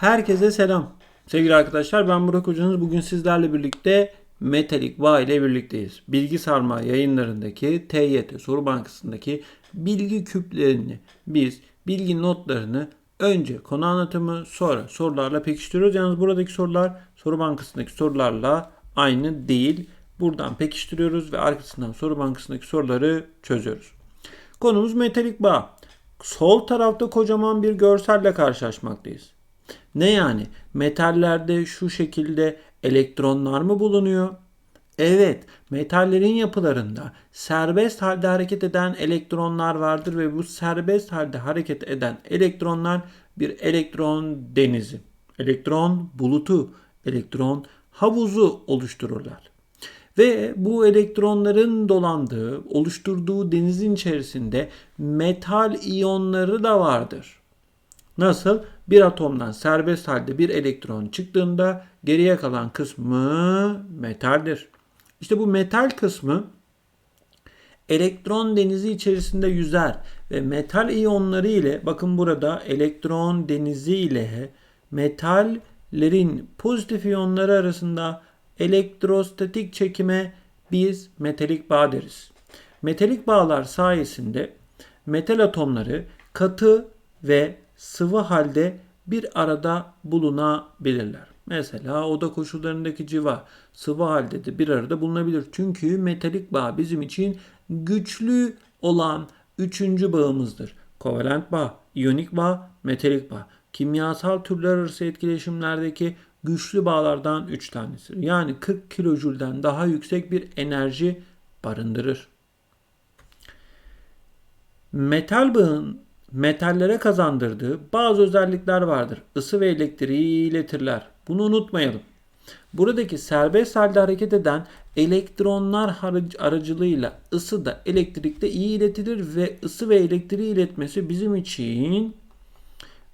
Herkese selam. Sevgili arkadaşlar ben Burak Hocanız. Bugün sizlerle birlikte Metalik Bağ ile birlikteyiz. Bilgi Sarma yayınlarındaki TYT Soru Bankası'ndaki bilgi küplerini biz bilgi notlarını önce konu anlatımı sonra sorularla pekiştiriyoruz. Yalnız buradaki sorular Soru Bankası'ndaki sorularla aynı değil. Buradan pekiştiriyoruz ve arkasından Soru Bankası'ndaki soruları çözüyoruz. Konumuz metalik bağ. Sol tarafta kocaman bir görselle karşılaşmaktayız. Ne yani? Metallerde şu şekilde elektronlar mı bulunuyor? Evet, metallerin yapılarında serbest halde hareket eden elektronlar vardır ve bu serbest halde hareket eden elektronlar bir elektron denizi, elektron bulutu, elektron havuzu oluştururlar. Ve bu elektronların dolandığı, oluşturduğu denizin içerisinde metal iyonları da vardır. Nasıl? Bir atomdan serbest halde bir elektron çıktığında geriye kalan kısmı metaldir. İşte bu metal kısmı elektron denizi içerisinde yüzer ve metal iyonları ile bakın burada elektron denizi ile metallerin pozitif iyonları arasında elektrostatik çekime biz metalik bağ deriz. Metalik bağlar sayesinde metal atomları katı ve sıvı halde bir arada bulunabilirler. Mesela oda koşullarındaki civa sıvı halde de bir arada bulunabilir. Çünkü metalik bağ bizim için güçlü olan üçüncü bağımızdır. Kovalent bağ, iyonik bağ, metalik bağ. Kimyasal türler arası etkileşimlerdeki güçlü bağlardan 3 tanesidir. Yani 40 kilojülden daha yüksek bir enerji barındırır. Metal bağın metallere kazandırdığı bazı özellikler vardır. Isı ve elektriği iletirler. Bunu unutmayalım. Buradaki serbest halde hareket eden elektronlar aracılığıyla ısı da elektrikte iyi iletilir ve ısı ve elektriği iletmesi bizim için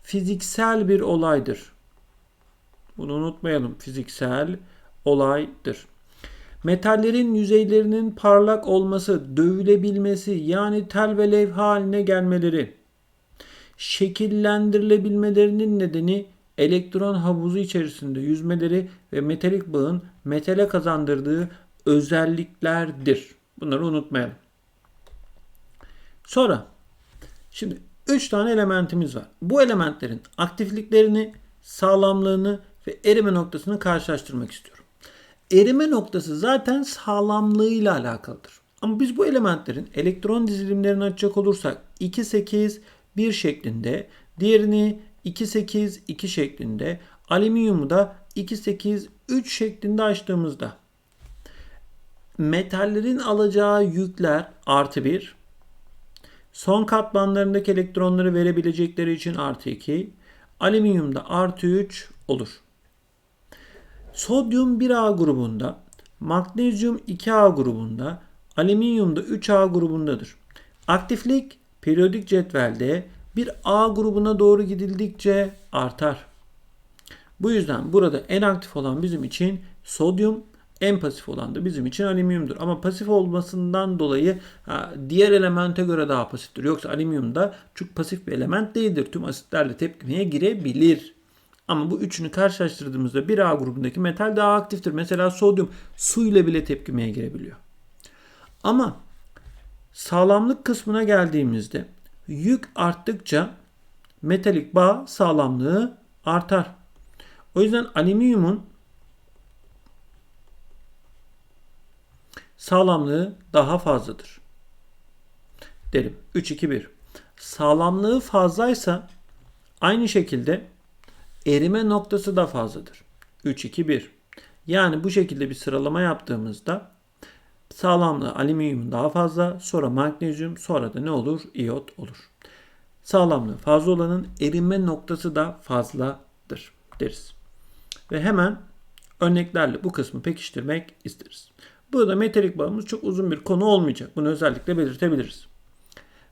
fiziksel bir olaydır. Bunu unutmayalım. Fiziksel olaydır. Metallerin yüzeylerinin parlak olması, dövülebilmesi yani tel ve levha haline gelmeleri, şekillendirilebilmelerinin nedeni elektron havuzu içerisinde yüzmeleri ve metalik bağın metale kazandırdığı özelliklerdir. Bunları unutmayalım. Sonra şimdi 3 tane elementimiz var. Bu elementlerin aktifliklerini, sağlamlığını ve erime noktasını karşılaştırmak istiyorum. Erime noktası zaten sağlamlığıyla alakalıdır. Ama biz bu elementlerin elektron dizilimlerini açacak olursak 2 8 1 şeklinde, diğerini 2 8 2 şeklinde, alüminyumu da 2 8 3 şeklinde açtığımızda metallerin alacağı yükler artı 1, son katmanlarındaki elektronları verebilecekleri için artı 2, alüminyumda artı 3 olur. Sodyum 1A grubunda, magnezyum 2A grubunda, alüminyum da 3A grubundadır. Aktiflik periyodik cetvelde bir A grubuna doğru gidildikçe artar. Bu yüzden burada en aktif olan bizim için sodyum, en pasif olan da bizim için alüminyumdur. Ama pasif olmasından dolayı diğer elemente göre daha pasiftir. Yoksa alüminyum da çok pasif bir element değildir. Tüm asitlerle tepkimeye girebilir. Ama bu üçünü karşılaştırdığımızda bir A grubundaki metal daha aktiftir. Mesela sodyum su ile bile tepkimeye girebiliyor. Ama sağlamlık kısmına geldiğimizde yük arttıkça metalik bağ sağlamlığı artar. O yüzden alüminyumun sağlamlığı daha fazladır. Derim. 3 2 1. Sağlamlığı fazlaysa aynı şekilde erime noktası da fazladır. 3 2 1. Yani bu şekilde bir sıralama yaptığımızda sağlamlığı alüminyum daha fazla, sonra magnezyum, sonra da ne olur? İyot olur. Sağlamlığı fazla olanın erime noktası da fazladır deriz. Ve hemen örneklerle bu kısmı pekiştirmek isteriz. Burada metalik bağımız çok uzun bir konu olmayacak. Bunu özellikle belirtebiliriz.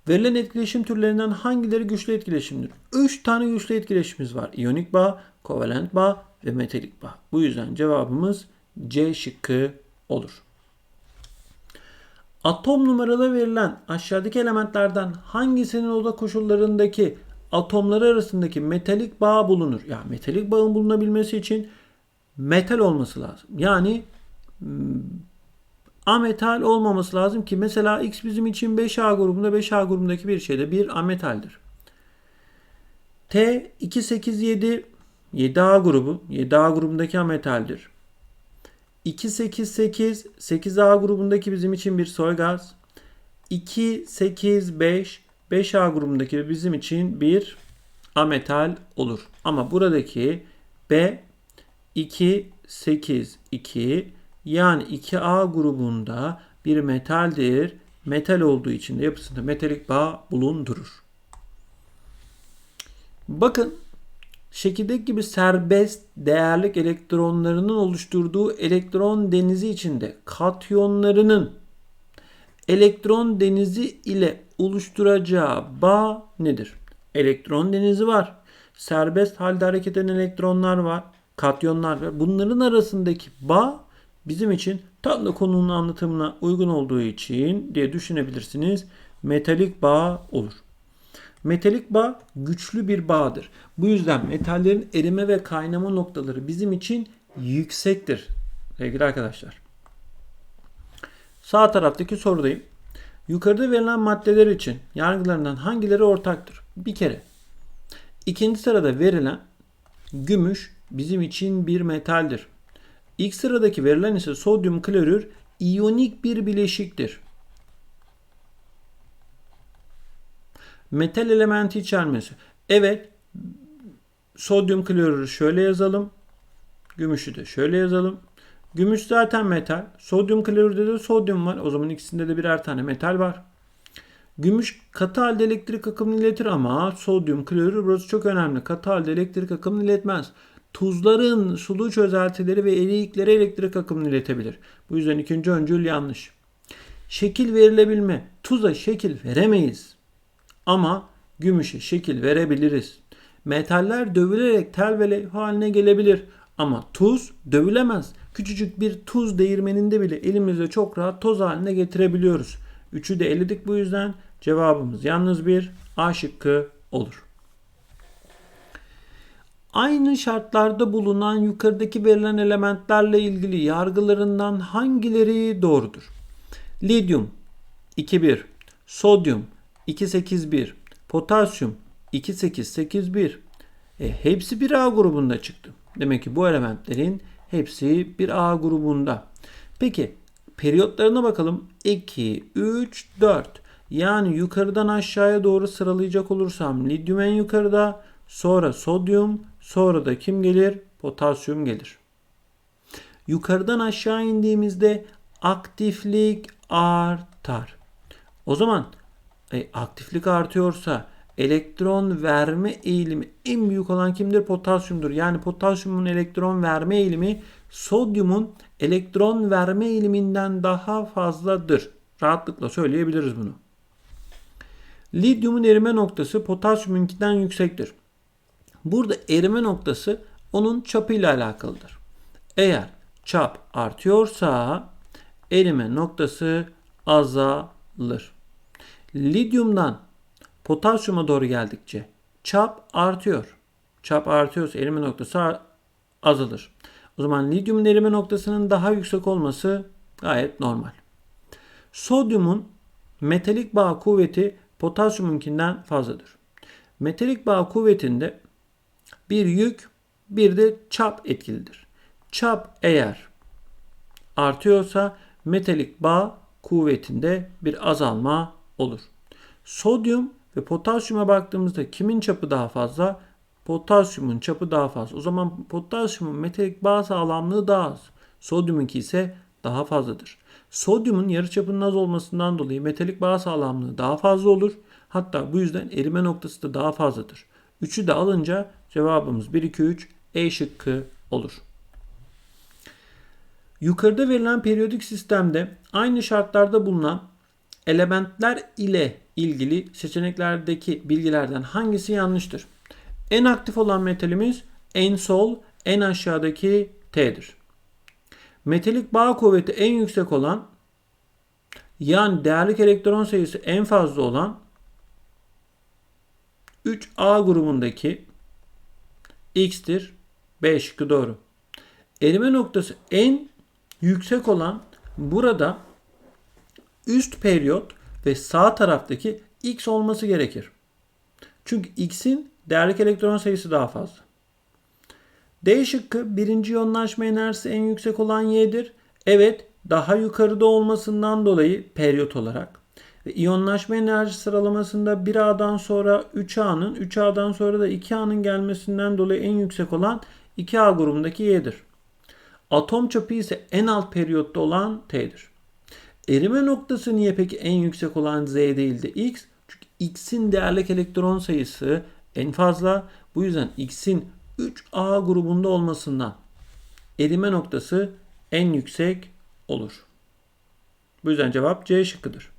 Verilen etkileşim türlerinden hangileri güçlü etkileşimdir? 3 tane güçlü etkileşimimiz var. İyonik bağ, kovalent bağ ve metalik bağ. Bu yüzden cevabımız C şıkkı olur. Atom numaralı verilen aşağıdaki elementlerden hangisinin oda koşullarındaki atomları arasındaki metalik bağ bulunur. Ya metalik bağın bulunabilmesi için metal olması lazım. Yani hmm, ametal olmaması lazım ki mesela X bizim için 5A grubunda 5A grubundaki bir şeyde bir ametaldir. T 287 7A grubu 7A grubundaki ametaldir. 288 8A grubundaki bizim için bir soy gaz. 285 5A grubundaki bizim için bir ametal olur. Ama buradaki B 2 8 2 yani 2A grubunda bir metaldir. Metal olduğu için de yapısında metalik bağ bulundurur. Bakın şekildeki gibi serbest değerlik elektronlarının oluşturduğu elektron denizi içinde katyonlarının elektron denizi ile oluşturacağı bağ nedir? Elektron denizi var. Serbest halde hareket eden elektronlar var. Katyonlar var. Bunların arasındaki bağ bizim için tam da konunun anlatımına uygun olduğu için diye düşünebilirsiniz. Metalik bağ olur. Metalik bağ güçlü bir bağdır. Bu yüzden metallerin erime ve kaynama noktaları bizim için yüksektir sevgili arkadaşlar. Sağ taraftaki sorudayım. Yukarıda verilen maddeler için yargılarından hangileri ortaktır? Bir kere. İkinci sırada verilen gümüş bizim için bir metaldir. İlk sıradaki verilen ise sodyum klorür iyonik bir bileşiktir. Metal elementi içermesi. Evet sodyum klorürü şöyle yazalım. Gümüşü de şöyle yazalım. Gümüş zaten metal. Sodyum klorürde de sodyum var. O zaman ikisinde de birer tane metal var. Gümüş katı halde elektrik akımını iletir ama sodyum klorür burası çok önemli. Katı halde elektrik akımını iletmez. Tuzların sulu çözeltileri ve eriyikleri elektrik akımını iletebilir. Bu yüzden ikinci öncül yanlış. Şekil verilebilme. Tuza şekil veremeyiz. Ama gümüşe şekil verebiliriz. Metaller dövülerek tel ve levha haline gelebilir. Ama tuz dövülemez. Küçücük bir tuz değirmeninde bile elimizde çok rahat toz haline getirebiliyoruz. Üçü de eledik bu yüzden cevabımız yalnız bir A şıkkı olur. Aynı şartlarda bulunan yukarıdaki verilen elementlerle ilgili yargılarından hangileri doğrudur? Lityum 2,1, sodyum 2,81, potasyum 2,881. E, hepsi bir A grubunda çıktı. Demek ki bu elementlerin hepsi bir A grubunda. Peki periyotlarına bakalım. 2, 3, 4. Yani yukarıdan aşağıya doğru sıralayacak olursam lityum en yukarıda, sonra sodyum, sonra da kim gelir? Potasyum gelir. Yukarıdan aşağı indiğimizde aktiflik artar. O zaman e, aktiflik artıyorsa elektron verme eğilimi en büyük olan kimdir? Potasyumdur. Yani potasyumun elektron verme eğilimi sodyumun elektron verme eğiliminden daha fazladır. Rahatlıkla söyleyebiliriz bunu. Lityumun erime noktası potasyumunkinden yüksektir. Burada erime noktası onun çapıyla alakalıdır. Eğer çap artıyorsa erime noktası azalır. Lityumdan potasyuma doğru geldikçe çap artıyor. Çap artıyorsa erime noktası azalır. O zaman lityumun erime noktasının daha yüksek olması gayet normal. Sodyumun metalik bağ kuvveti potasyumunkinden fazladır. Metalik bağ kuvvetinde bir yük bir de çap etkilidir. Çap eğer artıyorsa metalik bağ kuvvetinde bir azalma olur. Sodyum ve potasyuma baktığımızda kimin çapı daha fazla? Potasyumun çapı daha fazla. O zaman potasyumun metalik bağ sağlamlığı daha az. Sodyumunki ise daha fazladır. Sodyumun yarıçapının az olmasından dolayı metalik bağ sağlamlığı daha fazla olur. Hatta bu yüzden erime noktası da daha fazladır. 3'ü de alınca cevabımız 1, 2, 3 E şıkkı olur. Yukarıda verilen periyodik sistemde aynı şartlarda bulunan elementler ile ilgili seçeneklerdeki bilgilerden hangisi yanlıştır? En aktif olan metalimiz en sol, en aşağıdaki T'dir. Metalik bağ kuvveti en yüksek olan yani değerlik elektron sayısı en fazla olan 3A grubundaki X'tir. B şıkkı doğru. Erime noktası en yüksek olan burada üst periyot ve sağ taraftaki X olması gerekir. Çünkü X'in değerlik elektron sayısı daha fazla. D şıkkı birinci yoğunlaşma enerjisi en yüksek olan Y'dir. Evet daha yukarıda olmasından dolayı periyot olarak ve iyonlaşma enerji sıralamasında 1A'dan sonra 3A'nın 3A'dan sonra da 2A'nın gelmesinden dolayı en yüksek olan 2A grubundaki Y'dir. Atom çapı ise en alt periyotta olan T'dir. Erime noktası niye peki en yüksek olan Z değil de X? Çünkü X'in değerlik elektron sayısı en fazla. Bu yüzden X'in 3A grubunda olmasından erime noktası en yüksek olur. Bu yüzden cevap C şıkkıdır.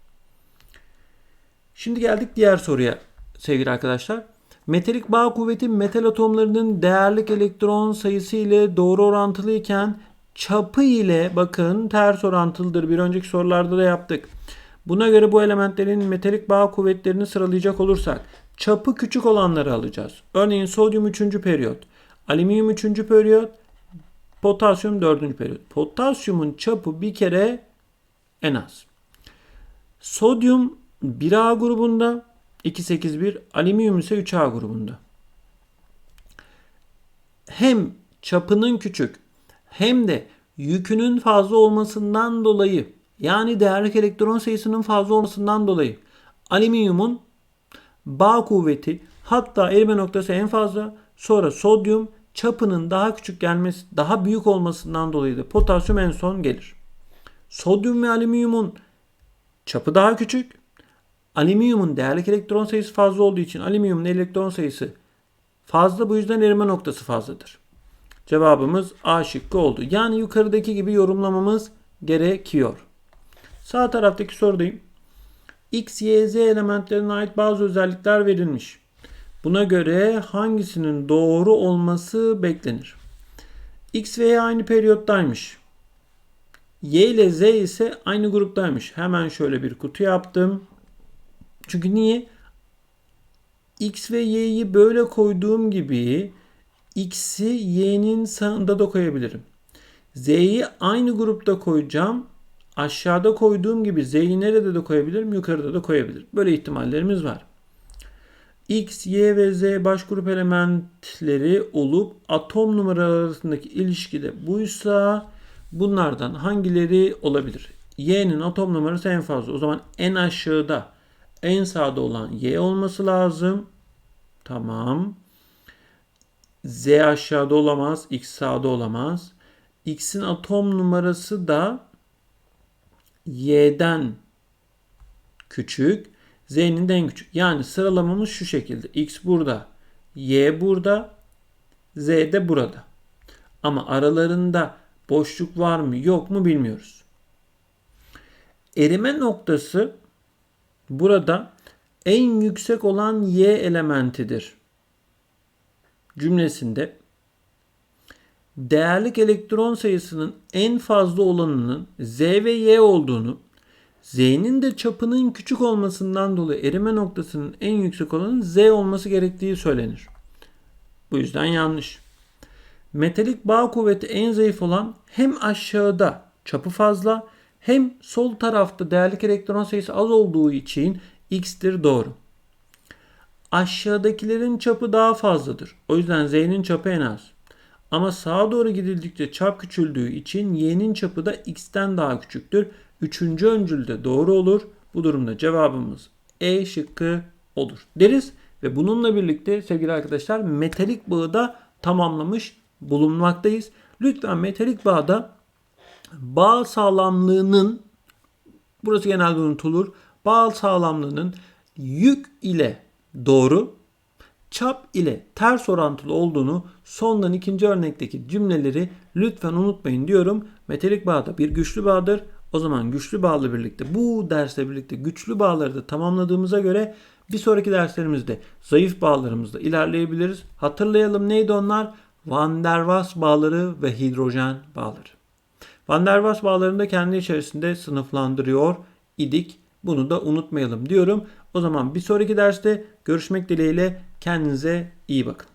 Şimdi geldik diğer soruya sevgili arkadaşlar. Metalik bağ kuvveti metal atomlarının değerlik elektron sayısı ile doğru orantılıyken çapı ile bakın ters orantılıdır. Bir önceki sorularda da yaptık. Buna göre bu elementlerin metalik bağ kuvvetlerini sıralayacak olursak çapı küçük olanları alacağız. Örneğin sodyum 3. periyot, alüminyum 3. periyot, potasyum 4. periyot. Potasyumun çapı bir kere en az. Sodyum 1A grubunda 281, alüminyum ise 3A grubunda. Hem çapının küçük hem de yükünün fazla olmasından dolayı yani değerlik elektron sayısının fazla olmasından dolayı alüminyumun bağ kuvveti hatta erime noktası en fazla sonra sodyum çapının daha küçük gelmesi daha büyük olmasından dolayı da potasyum en son gelir. Sodyum ve alüminyumun çapı daha küçük Alüminyumun değerlik elektron sayısı fazla olduğu için alüminyumun elektron sayısı fazla bu yüzden erime noktası fazladır. Cevabımız A şıkkı oldu. Yani yukarıdaki gibi yorumlamamız gerekiyor. Sağ taraftaki sorudayım. X, Y, Z elementlerine ait bazı özellikler verilmiş. Buna göre hangisinin doğru olması beklenir? X ve Y aynı periyottaymış. Y ile Z ise aynı gruptaymış. Hemen şöyle bir kutu yaptım. Çünkü niye? X ve Y'yi böyle koyduğum gibi X'i Y'nin sağında da koyabilirim. Z'yi aynı grupta koyacağım. Aşağıda koyduğum gibi Z'yi nerede de koyabilirim? Yukarıda da koyabilirim. Böyle ihtimallerimiz var. X, Y ve Z baş grup elementleri olup atom numaraları arasındaki ilişki de buysa bunlardan hangileri olabilir? Y'nin atom numarası en fazla. O zaman en aşağıda en sağda olan Y olması lazım. Tamam. Z aşağıda olamaz. X sağda olamaz. X'in atom numarası da Y'den küçük. Z'nin de en küçük. Yani sıralamamız şu şekilde. X burada. Y burada. Z de burada. Ama aralarında boşluk var mı yok mu bilmiyoruz. Erime noktası burada en yüksek olan y elementidir cümlesinde değerlik elektron sayısının en fazla olanının Z ve Y olduğunu, Z'nin de çapının küçük olmasından dolayı erime noktasının en yüksek olanın Z olması gerektiği söylenir. Bu yüzden yanlış. Metalik bağ kuvveti en zayıf olan hem aşağıda çapı fazla hem sol tarafta değerlik elektron sayısı az olduğu için x'tir doğru. Aşağıdakilerin çapı daha fazladır. O yüzden z'nin çapı en az. Ama sağa doğru gidildikçe çap küçüldüğü için y'nin çapı da x'ten daha küçüktür. Üçüncü öncül de doğru olur. Bu durumda cevabımız E şıkkı olur deriz. Ve bununla birlikte sevgili arkadaşlar metalik bağı da tamamlamış bulunmaktayız. Lütfen metalik bağda bağ sağlamlığının burası genelde unutulur. Bağ sağlamlığının yük ile doğru, çap ile ters orantılı olduğunu sondan ikinci örnekteki cümleleri lütfen unutmayın diyorum. Metalik bağda bir güçlü bağdır. O zaman güçlü bağla birlikte bu dersle birlikte güçlü bağları da tamamladığımıza göre bir sonraki derslerimizde zayıf bağlarımızda ilerleyebiliriz. Hatırlayalım neydi onlar? Van der Waals bağları ve hidrojen bağları. Van der Waals bağlarını da kendi içerisinde sınıflandırıyor idik. Bunu da unutmayalım diyorum. O zaman bir sonraki derste görüşmek dileğiyle Kendinize iyi bakın.